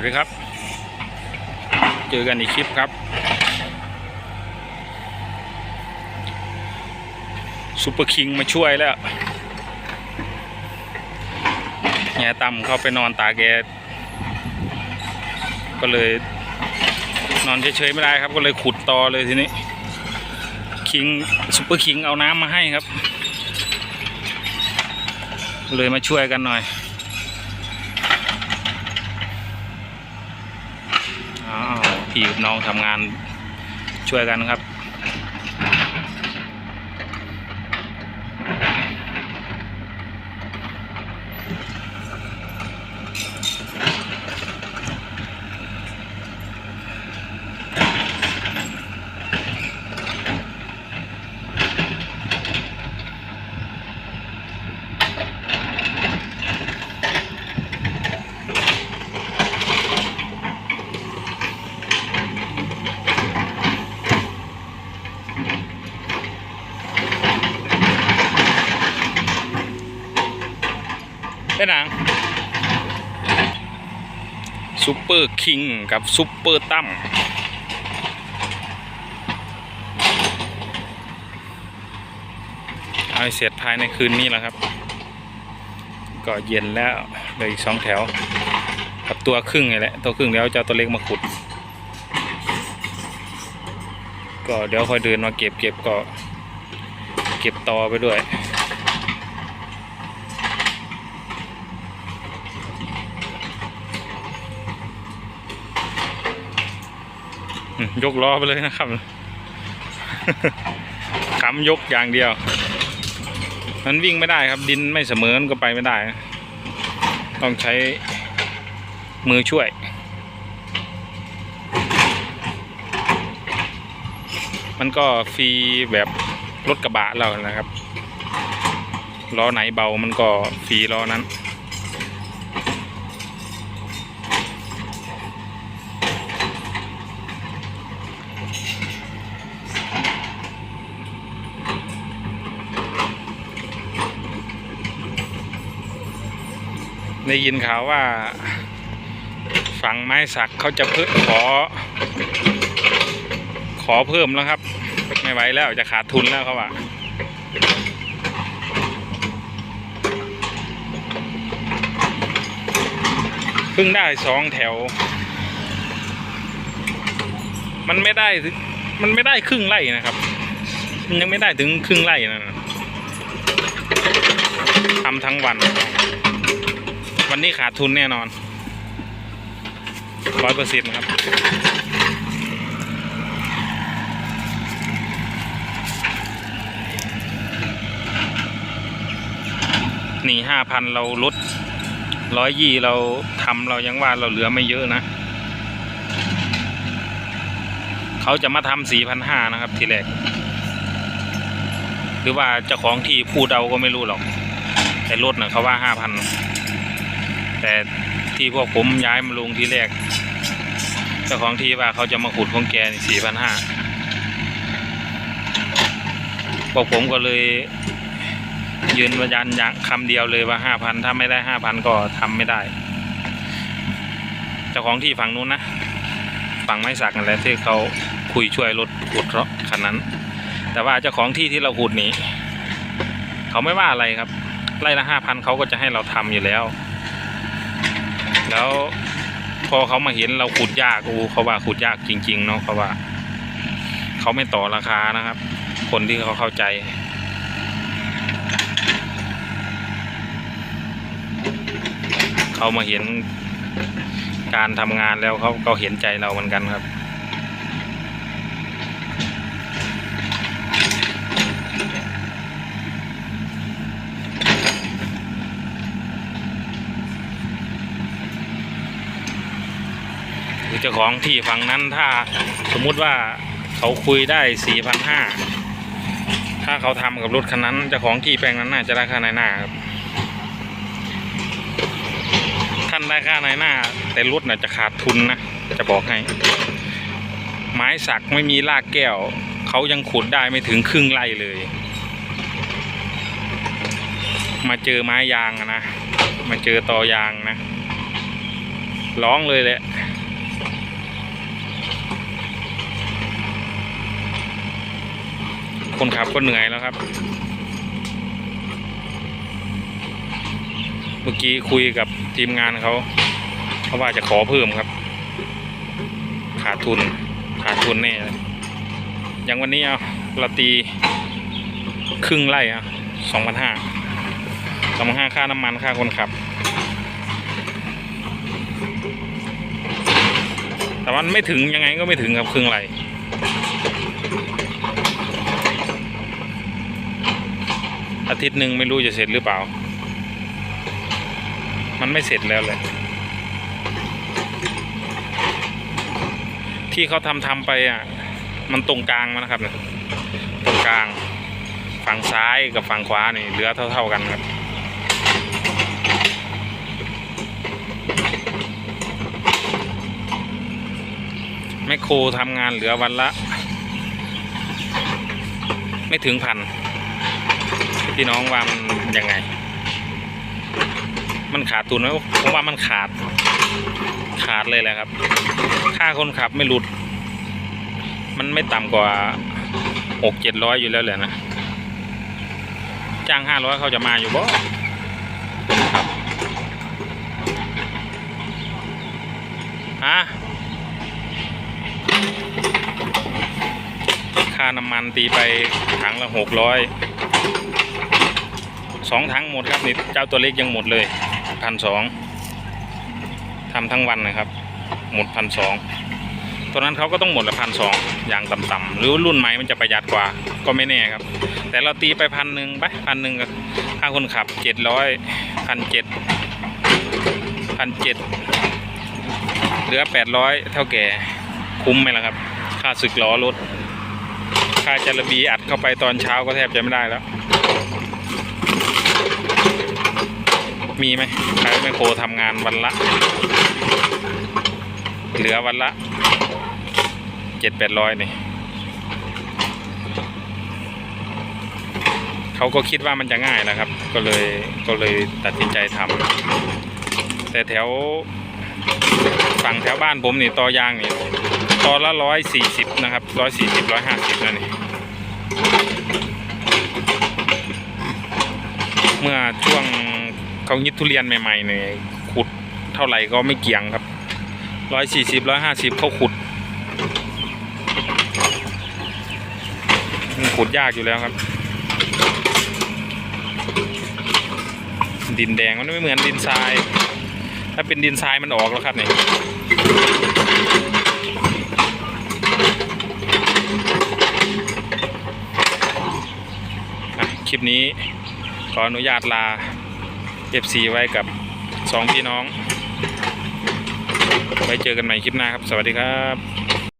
วัสดีครับ เจอกันอีกคลิปครับซูเปอร์คิงมาช่วยแล้วแง่ต่ำเข้าไปนอนตาแดดก็เลยนอนเฉยๆไม่ได้ครับ ก็เลยขุดตอเลยทีนี้ คิงซูเปอร์คิงเอาน้ำมาให้ครับ เลยมาช่วยกันหน่อย อ้าว พี่กับน้องทำงานช่วยกันครับ หนังซูเปอร์คิงกับซูเปอร์ตั้มเอาเสร็จภายในคืนนี้แล้วครับ ก็เย็นแล้วเหลยอีกสองแถว กับตัวครึ่งนี่แหละ ตัวครึ่งเดี๋ยวจะตัวเล็กมาขุด ก็เดี๋ยวค่อยเดินมาเก็บเก็บก็ เก็บตอไปด้วย ยกล้อไปเลยนะครับคำยกอย่างเดียว มันวิ่งไม่ได้ครับดินไม่เสมอมันก็ไปไม่ได้ ต้องใช้มือช่วย มันก็ฟรีแบบรถกระบะเรานะครับล้อไหนเบามันก็ฟรีล้อนั้น ได้ยินข่าวว่า ฝั่งไม้สักเขาจะเพิ่มขอ ขอเพิ่มแล้วครับ ไม่ไหวแล้วจะขาดทุนแล้วเขาว่าเพิ่งได้สองแถว มันไม่ได้มันไม่ได้ครึ่งไร่นะครับ มันยังไม่ได้ถึงครึ่งไร่นะทำทั้งวัน วันนี้ขาดทุนแน่นอนร้อยเปอร์เซ็นต์ครับนี่ห้าพันเราลดร้อยยี่เราทำเรายังว่าเราเหลือไม่เยอะนะ เขาจะมาทำสี่พันห้านะครับทีแรก หรือว่าเจ้าของที่พูดเอาก็ไม่รู้หรอก แต่รถเนะเขาว่าห้าพันแต่ที่พวกผมย้ายมาลงทีแรก เจ้าของที่ว่าเขาจะมาขุดของแก่สี่พันห้าพวกผมก็เลยยืนยันยันคำเดียวเลยว่าห้าพันถ้าไม่ได้ห้าพันก็ทำไม่ได้ เจ้าของที่ฝั่งนู้นนะ ฝั่งไม้สักนั่นแหละที่เขา คุยช่วยรถขุดเพราะคันนั้น แต่ว่าเจ้าของที่ที่เราขุดนี้ เขาไม่ว่าอะไรครับไร่ละห้าพันเขาก็จะให้เราทำอยู่แล้ว แล้วพอเขามาเห็นเราขุดยากอูเขาว่าขุดยากจริง ๆ เนาะเขาว่า เขาไม่ต่อราคานะครับ คนที่เขาเข้าใจ เขามาเห็นการทำงานแล้วเขาก็เห็นใจเราเหมือนกันครับ เจ้าของที่ฝั่งนั้นถ้าสมมุติว่าเขาคุยได้สี่พันห้าถ้าเขาทำกับรถคันนั้นเจ้าของที่แปลงนั้นน่าจะได้ค่าในหน้าครับท่านได้ค่าในหน้า แต่รถน่ะจะขาดทุนนะจะบอกให้ ไม้สักไม่มีรากแก้ว เขายังขุดได้ไม่ถึงครึ่งไร่เลย มาเจอไม้ยางนะมาเจอตอยางนะร้องเลยแหละ คนขับก็เหนื่อยแล้วครับ เมื่อกี้คุยกับทีมงานเขาเขาว่าจะขอเพิ่มครับ ขาดทุน ขาดทุนแน่อย่างวันนี้เอาเราตีครึ่งไร่อะสองพันห้าสองพันห้าค่าน้ำมันค่าคนขับ แต่มันไม่ถึงยังไงก็ไม่ถึงครับครึ่งไร่ อาทิตย์หนึ่งไม่รู้จะเสร็จหรือเปล่า มันไม่เสร็จแล้วเลยที่เขาทำทำไปอะ มันตรงกลางมันนะครับเนี่ยตรงกลาง ฝั่งซ้ายกับฝั่งขวานี่เหลือเท่า ๆกันครับแมคโครทำงานเหลือวันละ ไม่ถึงพัน พี่น้องว่ามันยังไง มันขาดทุนไหมผมว่ามันขาด ขาดเลยแหละครับ ค่าคนขับไม่หลุด มันไม่ต่ำกว่าหกเจ็ดร้อยอยู่แล้วแหละนะจ้างห้าร้อยเขาจะมาอยู่บ่ครับฮะค่าน้ำมันตีไปถังละหกร้อย สองถังหมดครับนี่เจ้าตัวเล็กยังหมดเลยพันสองทำทั้งวันนะครับ หมดพันสองตัวนั้นเขาก็ต้องหมดละพันสองอย่างต่ำๆหรือรุ่นใหม่มันจะประหยัดกว่าก็ไม่แน่ครับ แต่เราตีไปพันหนึ่งไปพันหนึ่งก็ค่าคนขับเจ็ดร้อยพันเจ็ดพันเจ็ดเหลือแปดร้อยเท่าแก่คุ้มไหมล่ะครับ ค่าศึกล้อรถค่าจารบีอัดเข้าไปตอนเช้าก็แทบจะไม่ได้แล้ว มีไหมใครไม่โครทำงานวันละ เหลือวันละเจ็ดแปดร้อยนี่เขาก็คิดว่ามันจะง่ายนะครับ ก็เลยก็เลยตัดสินใจทำแต่แถวฝั่งแถวบ้านผมนี่ตอยางนี่ตอละร้อยสี่สิบนะครับร้อยสี่สิบร้อยห้าสิบนั่นนี่เมื่อช่วง เขายิดทุเรียนใหม่ๆเนี่ยขุดเท่าไหร่ก็ไม่เกี่ยงครับร้อยสี่สิบร้อยห้าสิบเขาขุดขุดยากอยู่แล้วครับ ดินแดงมันไม่เหมือนดินทราย ถ้าเป็นดินทรายมันออกแล้วครับเนี่ยคลิปนี้ขออนุญาตลา FC ไว้กับสองพี่น้อง ไว้เจอกันใหม่คลิปหน้าครับ สวัสดีครับ